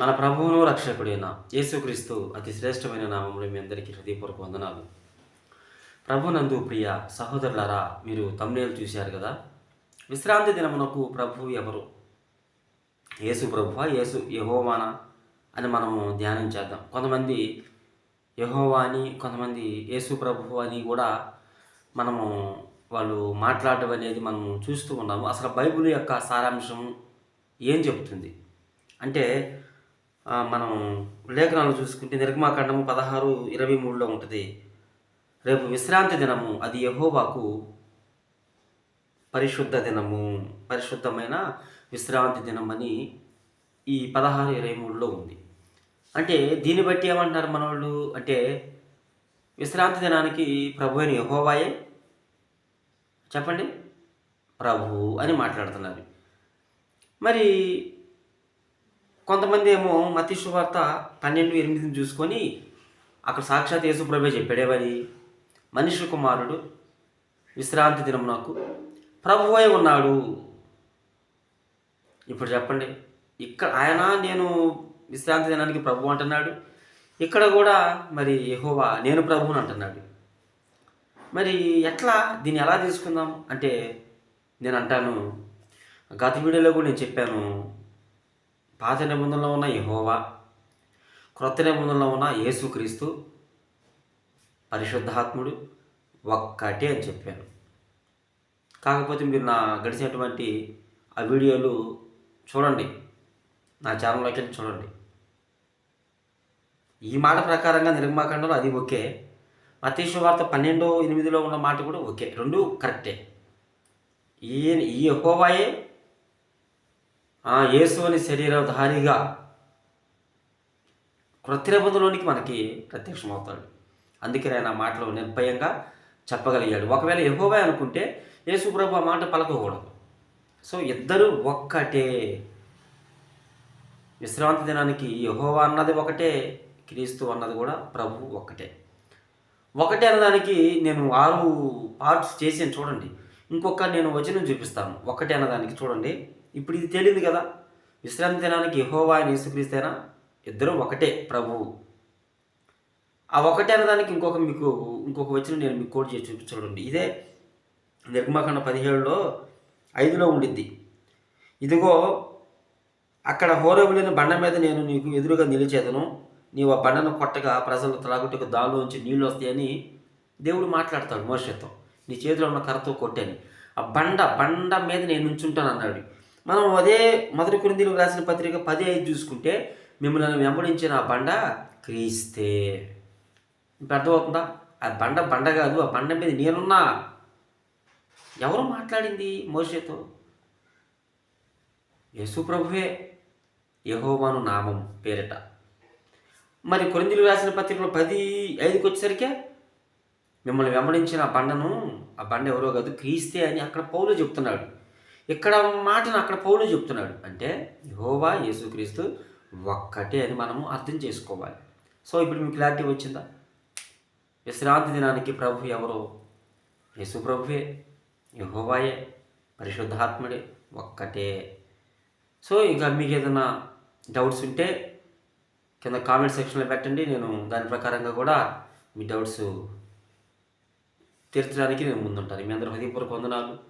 మన ప్రభువును రక్షకుడైన యేసుక్రీస్తు అతి శ్రేష్టమైన నామంలో మీ అందరికీ హృదయపూర్వక వందనాలు. ప్రభునందు ప్రియ సహోదరులారా మీరు తమ్నేలు చూశారు కదా? విశ్రాంతి దినమునకు ప్రభు ఎవరు? యేసు ప్రభువా? యేసు యహోవానా? అని మనము ధ్యానం చేద్దాం. కొంతమంది యహోవా అని కొంతమంది యేసు ప్రభు అని కూడా మనము వాళ్ళు మాట్లాడడం అనేది మనం చూస్తూ ఉన్నాము. అసలు బైబిల్ యొక్క సారాంశం ఏం చెబుతుంది? అంటే మనం లేఖనాలు చూసుకుంటే నిర్గమాకాండము పదహారు ఇరవై మూడులో ఉంటుంది. రేపు విశ్రాంతి దినము అది యహోవాకు పరిశుద్ధ దినము పరిశుద్ధమైన విశ్రాంతి దినం అని ఈ పదహారు ఇరవై మూడులో ఉంది. అంటే దీన్ని బట్టి ఏమంటున్నారు మన వాళ్ళు అంటే విశ్రాంతి దినానికి ప్రభు అయిన యహోవాయే? చెప్పండి. ప్రభు అని మాట్లాడుతున్నారు. మరి కొంతమంది ఏమో మతి సువార్త పన్నెండు ఎనిమిదిని చూసుకొని అక్కడ సాక్షాత్ యేసుప్రభే చెప్పాడేవని మనిషి కుమారుడు విశ్రాంతి దినం నాకు ప్రభువై ఉన్నాడు. ఇప్పుడు చెప్పండి ఇక్కడ ఆయన నేను విశ్రాంతి దినానికి ప్రభు అంటున్నాడు ఇక్కడ కూడా మరి యహోవా నేను ప్రభువుని అంటున్నాడు. మరి ఎట్లా దీన్ని ఎలా తీసుకుందాం? అంటే నేను అంటాను గత వీడియోలో కూడా నేను చెప్పాను పాత నిబంధనలో ఉన్న యహోవా క్రొత్త నిబంధనలో ఉన్న యేసుక్రీస్తు పరిశుద్ధాత్ముడు ఒక్కటే అని చెప్పాను. కాకపోతే మీరు నా గడిచినటువంటి ఆ వీడియోలు చూడండి. నా ఛానల్లోకి వెళ్ళి చూడండి. ఈ మాట ప్రకారంగా నిర్మాకాండలో అది ఓకే. మతీశ్వ వార్త పన్నెండో ఎనిమిదిలో ఉన్న మాట కూడా ఓకే. రెండు కరెక్టే. ఈ ఈ యెహోవాయే ఆ యేసు అని శరీరధారిగా క్రొత్త మనకి ప్రత్యక్షమవుతాడు. అందుకే ఆయన మాటలు నిర్భయంగా చెప్పగలిగాడు. ఒకవేళ యెహోవా అనుకుంటే యేసు ప్రభు ఆ మాట పలకకూడదు. సో ఇద్దరు ఒక్కటే. విశ్రాంతి దినానికి యహోవా అన్నది ఒకటే క్రీస్తు అన్నది కూడా ప్రభు ఒక్కటే. ఒకటే అన్నదానికి నేను ఆరు పార్ట్స్ చేసాను చూడండి. ఇంకొక నేను వచనం చూపిస్తాను. ఒకటే అన్నదానికి చూడండి. ఇప్పుడు ఇది తేలింది కదా. విశ్రాంతి దినానికి యహోవా అని యేసుక్రీస్తేనా ఇద్దరు ఒకటే ప్రభువు ఆ ఒకటే అన్నదానికి ఇంకొక మీకు ఇంకొక వచ్చిన నేను మీకు కోడ్ చేసి చూపి చూడండి. ఇదే నిర్మాకాండ పదిహేడులో ఐదులో ఉండిద్ది. ఇదిగో అక్కడ హోరబులిన బండ మీద నేను నీకు ఎదురుగా నిలిచేదను. నీవు ఆ బండను కొట్టగా ప్రజలు త్రాగుటకు దానిలోంచి నీళ్ళు వస్తాయని దేవుడు మాట్లాడతాడు మోసతో నీ చేతిలో ఉన్న కర్రతో కొట్టని ఆ బండ బండ మీద నేను ఉంచుంటాను అన్నాడు. మనం అదే మొదటి కొరిందీలకు రాసిన పత్రిక పది ఐదు చూసుకుంటే మిమ్మల్ని వెంబడించిన ఆ బండ క్రీస్తే. ఇప్పుడు అర్థమవుతుందా? ఆ బండ బండ కాదు ఆ బండ మీద నేనున్నా. ఎవరు మాట్లాడింది మోషేతో? యేసు ప్రభువే యహోవాను నామం పేరిట. మరి కొరిందులు రాసిన పత్రికలో పది ఐదుకి వచ్చేసరికి మిమ్మల్ని వెంబడించిన ఆ బండను ఆ బండ ఎవరో కాదు క్రీస్తే అని అక్కడ పౌలు చెప్తున్నాడు. ఇక్కడ మాటను అక్కడ పౌలు చెప్తున్నాడు. అంటే యహోవా యేసుక్రీస్తు ఒక్కటే అని మనము అర్థం చేసుకోవాలి. సో ఇప్పుడు మీకు క్లారిటీ వచ్చిందా? విశ్రాంతి దినానికి ప్రభు ఎవరో? యేసు ప్రభువే యహోవాయే పరిశుద్ధాత్ముడే ఒక్కటే. సో ఇక మీకు ఏదైనా డౌట్స్ ఉంటే కింద కామెంట్ సెక్షన్లో పెట్టండి. నేను దాని ప్రకారంగా కూడా మీ డౌట్స్ తీర్చడానికి నేను ముందుంటాను. మీ అందరూ హృదయపూర్వక వందనాలు.